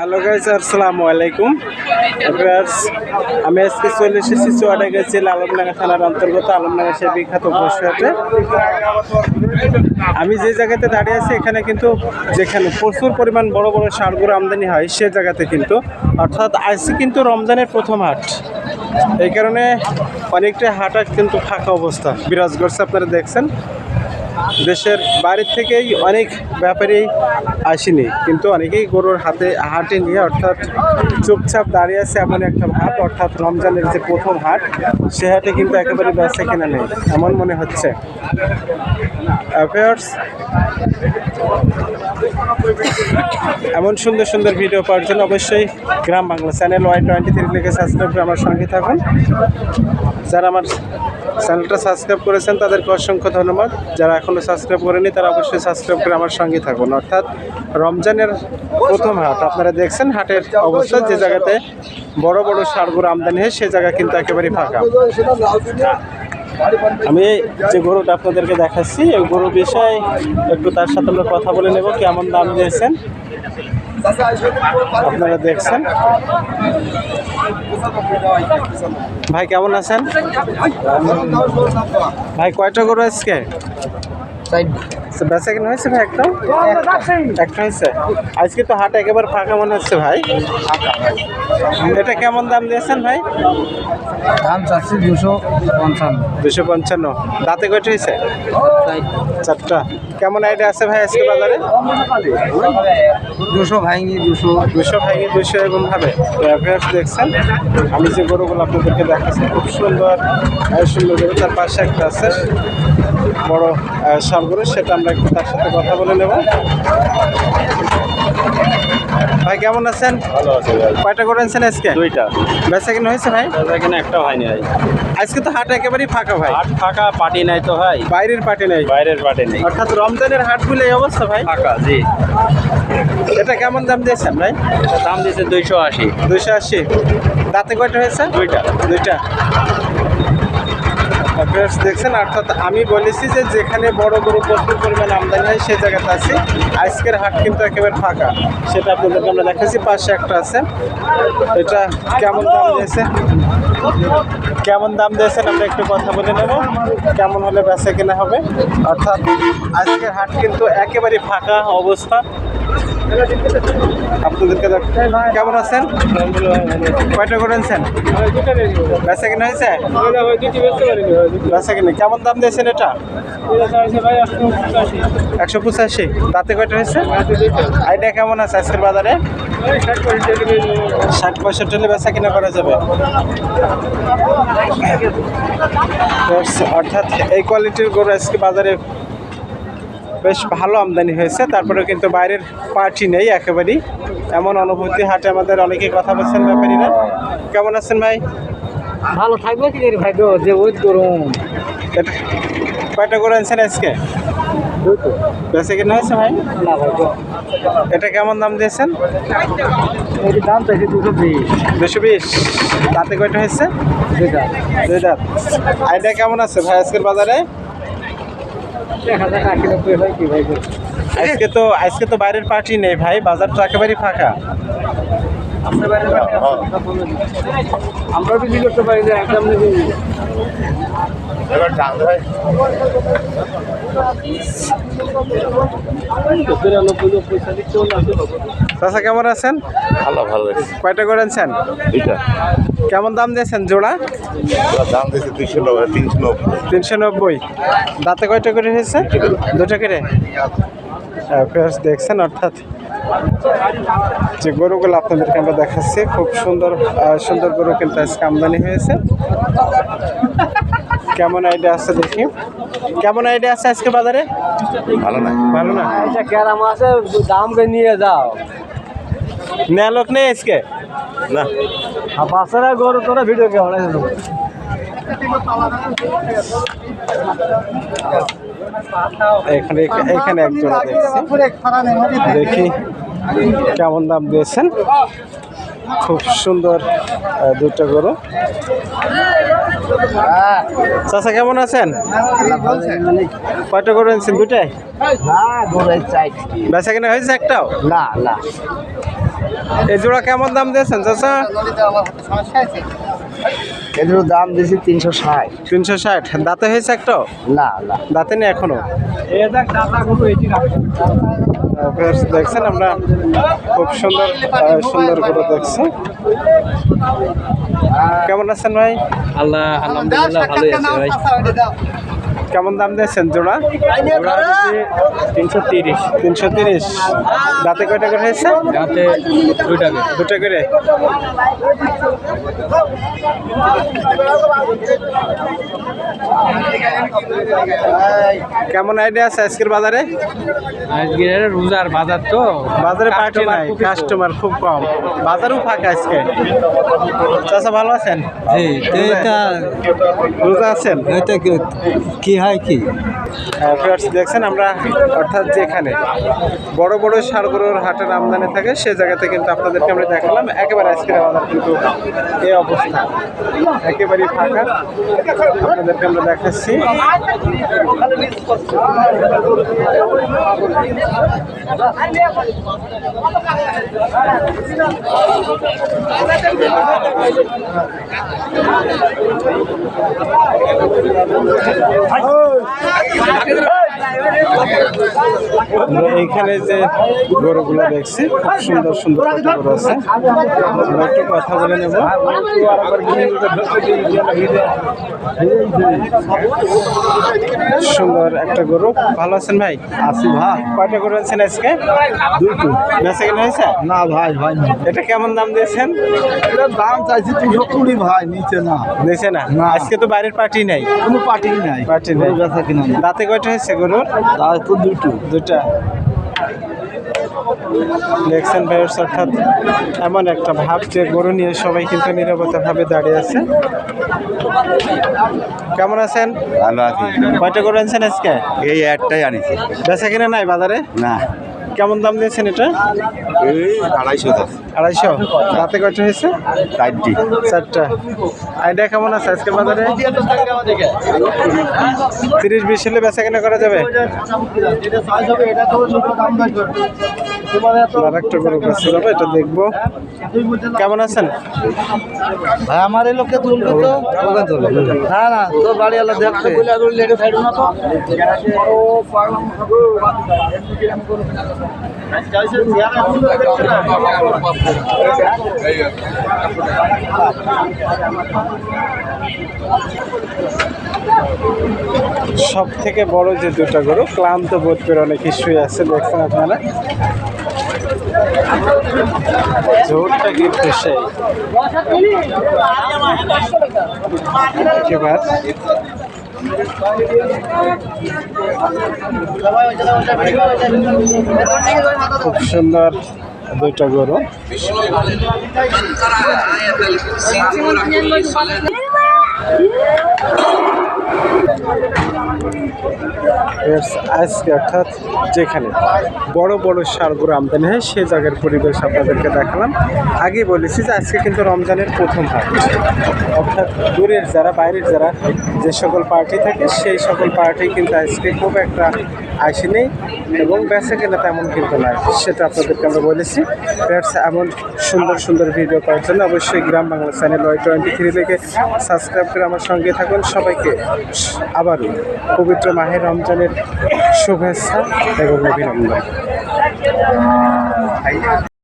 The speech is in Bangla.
হ্যালো গাইজ আসসালামু আলাইকুম। আমি আজকে চলে এসেছি চুয়াডাঙ্গা জেলা আলমডাঙ্গা থানার অন্তর্গত আলমডাঙ্গা সে বিখ্যাত পশুহাটে আমি যে জায়গাতে দাঁড়িয়ে আছি, এখানে কিন্তু যেখানে প্রচুর পরিমাণ বড় বড় সারগুলো আমদানি হয়, সে জায়গাতে কিন্তু। অর্থাৎ আজকে কিন্তু রমজানের প্রথম হাট। এই কারণে অনেকটা হাট কিন্তু ফাঁকা অবস্থা। বিরাজ করছে আপনারা দেখছেন। দেশের বাইরের থেকেই অনেক ব্যাপারী আসেনি। কিন্তু অনেকেই গরুর হাতে হাটে নিয়ে অর্থাৎ চুপচাপ দাঁড়িয়ে আছে এমন একটা হাট, অর্থাৎ রমজানের যে প্রথম হাট, সে হাটে কিন্তু একেবারে বেচা কেনা নেই, এমন মনে হচ্ছে। অ্যাফেয়ার্স এমন সুন্দর সুন্দর ভিডিও পাওয়ার জন্য অবশ্যই Gram Bangla channel Y twenty three লিখে সাবস্ক্রাইব করে আমার সঙ্গে থাকুন। যারা আমার চ্যানেলটা সাবস্ক্রাইব করেছেন তাদেরকে অসংখ্য ধন্যবাদ। যারা এখনও সাবস্ক্রাইব করেনি তারা অবশ্যই সাবস্ক্রাইব করে আমার সঙ্গে থাকুন। অর্থাৎ রমজানের প্রথম হাট, আপনারা দেখছেন হাটের অবস্থা, যে জায়গাতে বড় বড় সারগুলো আমদানি হয় সে জায়গা কিন্তু একেবারেই ফাঁকা। আমি যে গরুটা আপনাদেরকে দেখাচ্ছি ওই গরুর বিষয়ে একটু তার সাথে আমরা কথা বলে নেব, কেমন দাম দিয়েছেন। আপনারা দেখছেন? ভাই কেমন আছেন? ভাই কয়টা গরু আজকে? আচ্ছা, বেচা কিনা হয়েছে ভাই একটা একটা হয়েছে? আজকে তো হাট একেবারে ফাঁকা মনে হচ্ছে ভাই। এটা কেমন দাম দিয়েছেন ভাই? দাম চাচ্ছি দুশো পঞ্চান্ন। দুশো পঞ্চান্ন। দাঁতে কয়টা হয়েছে? চারটা। কেমন আইডিয়া আছে ভাই আজকে বাজারে? দুশো ভাঙি দুশো। দুশো ভাঙে দুশো এরকম ভাবে। দেখছেন। আমি যে গরুগুলো আপনাদেরকে দেখাচ্ছি খুব সুন্দর সুন্দর গরু। তার পাশে একটা আছে বড় সার গরু সেটা আমরা একটু তার সাথে কথা বলে নেব। ভাই কেমন আছেন? ভালো আছে কয়টা করে আনছেন আজকে? দুইটা। বেচা কিনা হয়েছে ভাই? এখানে একটা হয়নি ভাই। আজকে তো হাট একেবারেই ফাঁকা ভাই। হাট ফাঁকা পার্টি নাই তো ভাই। বাইরের পার্টি নেই। বাইরের পার্টি নেই। অর্থাৎ রমজানের হাটগুলো এই অবস্থা ভাই? ফাঁকা জি। এটা কেমন দাম দিয়েছেন ভাই? দাম দিয়েছে দুইশো আশি। দুইশো আশি। দাঁতে কয়টা হয়েছে? দুইটা। দুইটা। Friends, দেখছেন অর্থাৎ আমি বলেছি যে যেখানে বড় বড় প্রচুর পরিমাণ আমদানি হয় সেই জায়গাতে আছি। আজকের হাট কিন্তু একেবারে ফাঁকা। সেটা আপনাদেরকে আমরা দেখাচ্ছি পাশে একটা আছে। এটা কেমন দাম দিয়েছে? কেমন দাম দিয়েছেন আমরা একটু কথা বলে নেব। কেমন হলে বেচা কেনা হবে? অর্থাৎ আজকের হাট কিন্তু একেবারে ফাঁকা অবস্থা। আপনাদেরকে কেমন আছেন? কয়টা করেছেন বেচা কেনা হয়েছে? বেচা কিনে? কেমন দাম দিয়েছেন এটা? একশো পঁচাশি। তাতে কয়টা হয়েছে? আইডিয়া কেমন আছে আজকের বাজারে? ষাট পঁয়ষট্টি হলে বেচা কিনা করা যাবে। অর্থাৎ এই কোয়ালিটির গরু আজকে বাজারে বেশ ভালো আমদানি হয়েছে তারপরে কিন্তু বাইরের পার্টি নেই একেবারেই। এমন অনুভূতি হাটে আমাদের অনেকেই কথা বলছেন ব্যাপারীরা। কেমন আছেন ভাই? ভালো থাকবে কি ভাই যে ওই গরম। এটা কয়টা করে আনছেন আজকে? বেঁচে কিনা হয়েছে ভাই? না ভাই এটা কেমন দাম দিয়েছেন? এটির দাম দুশো বিশ। দুশো বিশ। তাতে কয়টা হয়েছে? দুইটা। দুই দাঁত। আইডিয়া কেমন আছে ভাই আজকের বাজারে এক হাজার আশি নব্বই হয় কি ভাই গো? আজকে তো আজকে তো বাইরের পার্টি নেই ভাই বাজার তো একেবারেই ফাঁকা। আমরা বিক্রি করতে পারি না একদম চাষা কেমন আছেন? ভালো ভালো কয়টা করে আনছেন? দুইটা। কেমন দাম দিয়েছেন জোড়া? দাম দিয়েছে দুইশো নব্বই তিনশো নব্বই। তিনশো নব্বই। দাঁতে কয়টা করে হয়েছে? দুটো করে। ফ্রেশ দেখছেন অর্থাৎ যে গরুগুলো আপনাদেরকে আমরা দেখাচ্ছি খুব সুন্দর সুন্দর গরু কিন্তু আজকে আমদানি হয়েছে। কেমন আইডিয়া আছে দেখি। কেমন আইডিয়া আছে আজকে বাজারে? ভালো না। ভালো না? এটা ক্যারাম আছে দাম করে নিয়ে যাও। নেয়া লোক নেই আজকে? না। আর বাচ্চারা গরু তোরা ভিডিও কে অনেক এখানে এখানে একজন দেখছি। দেখি কেমন দাম দিয়েছেন। খুব সুন্দর দুইটা গরু। চাচা কেমন আছেন? কয়টা গরু আনছেন দুটাই বেচা কিনা হয়েছে একটাও? না না এই জোড়া কেমন দাম দিয়েছেন চাচা? এদের দাম দিয়েছি তিনশো ষাট তিনশো ষাট। দাঁতে হয়েছে একটাও? না না। দাঁতে নেই এখনও? দেখছেন, আমরা খুব সুন্দর সুন্দর করে দেখছি। কেমন আছেন ভাই? আল্লাহ, আলহামদুলিল্লাহ, ভালোই আছে ভাই। কেমন দাম দিয়েছেন জোড়া? তিনশো তিরিশ। তিনশো তিরিশ। দাঁতে কয়টা করে হয়েছে? যাতে দুই টাকা। দুটো করে? কেমন আইডিয়া আছে আজকের বাজারে? আজকে রোজার বাজার তো বাজারে পার্টি নাই কাস্টমার খুব কম। বাজারও ফাঁকা আজকে। চাচা ভালো আছেন? রোজা আছেন? কি হয় কি? ফ্রেন্ডস দেখছেন, আমরা অর্থাৎ যেখানে বড় বড় সারগরুর হাটের আমদানি থাকে, সে জায়গাতে কিন্তু আপনাদেরকে আমরা দেখালাম, একেবারে আজকের বাজার কিন্তু এই অবস্থা। একেবারেই ফাঁকা। আপনাদেরকে আমরা দেখাচ্ছি। ಹಾಕಿದ್ರು আমরা এইখানে যে গরুগুলো দেখছি খুব সুন্দর সুন্দর গরু আছে। আমরা একটু কথা বলে নেব। সুন্দর একটা গরু। ভালো আছেন ভাই? আছি ভাই। কয়টা গরু আছেন আজকে? দুটো বেচা কেনা হয়েছে? না ভাই ভাই এটা কেমন দাম দিয়েছেন? দাম চাইছি তিনশো কুড়ি ভাই নিচে না। দিয়েছে না। আজকে তো বাইরের পার্টি নাই। কোনো পার্টি নাই। পার্টি নেই। দাঁতে কয়টা হয়েছে গরুর? তার তো দুটো অর্থাৎ এমন একটা ভাব যে গরু নিয়ে সবাই কিন্তু নিরাপত্তা ভাবে দাঁড়িয়ে আছে। কেমন আছেন? ভালো আছি। কয়টা গরু আনছেন আজকে? এই একটাই আনিছি। বেচা কিনা নাই বাজারে? না। কেমন দাম দিয়েছেন এটা? এই আড়াইশো আড়াইশো? রাতে কয়টা হয়েছে? চারটি। চারটা। আইডিয়া কেমন আছে আজকে বাজারে? তিরিশ বিশ হলে বেচা কেনা করা যাবে? আর গরু কাছে যাব এটা দেখব। কেমন আছেন? ভাই আমার এই লোককে তুলবে তো। না না তোর বাড়ি আলো দেখতে। সব থেকে বড় যে দুটা গরু, ক্লান্ত বোধ করে অনেক শুয়ে আছে, দেখছেন আপনারা? জোরটা কিন্তু সেই। এবার খুব সুন্দর দুইটা গরু। আজকে অর্থাৎ যেখানে বড় বড় সারগুলো আমদানি হয় সে জায়গার পরিবেশ আপনাদেরকে দেখালাম। আগে বলেছি যে আজকে কিন্তু রমজানের প্রথম হাট। অর্থাৎ দূরের যারা বাইরের যারা যে সকল পার্টি থাকে সেই সকল পার্টি কিন্তু আজকে খুব একটা আসেনি এবং বেচা কেনা তেমন কিন্তু নয় সেটা আপনাদেরকে আমরা বলেছি। Friends, এমন সুন্দর সুন্দর ভিডিও পাওয়ার জন্য অবশ্যই Gram Bangla channel Y twenty three থেকে সাবস্ক্রাইব করে আমার সঙ্গে থাকুন। সবাইকে আবারও পবিত্র মাহের রমজানের শুভেচ্ছা এবং অভিনন্দন।